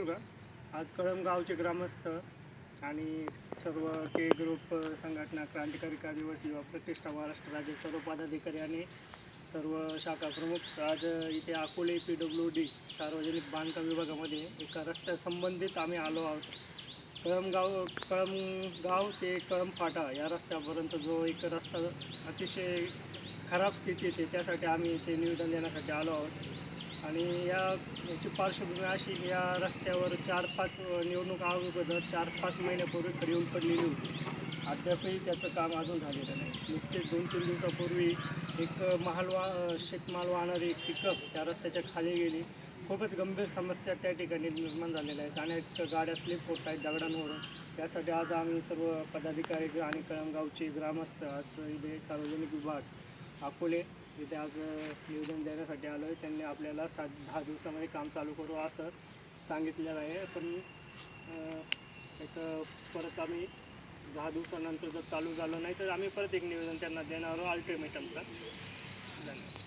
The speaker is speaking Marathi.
सिंधुदुर्ग आज कळमगावचे ग्रामस्थ आणि सर्व के ग्रुप संघटना क्रांतिकारी दिवस युवा प्रतिष्ठा महाराष्ट्र राज्य सर्व पदाधिकारी आणि सर्व शाखा प्रमुख आज इथे अकोले पी डब्ल्यू डी सार्वजनिक बांधकाम विभागामध्ये एका रस्त्यासंबंधित आम्ही आलो आहोत. कळमगाव कळमगाव ते कळमफाटा या रस्त्यापर्यंत जो एक रस्ता अतिशय खराब स्थितीत आहे त्यासाठी आम्ही इथे निवेदन देण्यासाठी आलो आहोत. आणि या याची पार्श्वभूमी अशी की या रस्त्यावर चार पाच निवडणूक अगोदर चार पाच महिन्यापूर्वी खडी येऊन पडलेली होती. अद्यापही त्याचं काम अजून झालेलं नाही. नुकतेच दोन तीन दिवसापूर्वी एक महालवा शेतमाल वाहणारी एक पिकअप त्या रस्त्याच्या खाली गेली. खूपच गंभीर समस्या त्या ठिकाणी निर्माण झालेल्या आहेत अनेक गाड्या स्लिप होत आहेत दगडांवरून. त्यासाठी आज आम्ही सर्व पदाधिकारी आणि कळमगावचे ग्रामस्थ आज इथे सार्वजनिक विभाग अकोले इथे आज निवेदन देण्यासाठी आलो आहे त्यांनी आपल्याला सात दहा दिवसामध्ये काम चालू करू असं सांगितलेलं आहे. पण त्याचं परत आम्ही दहा दिवसानंतर जर चालू झालं नाही तर आम्ही परत एक निवेदन त्यांना देणार आहोत अल्टिमेटमचं धन्यवाद.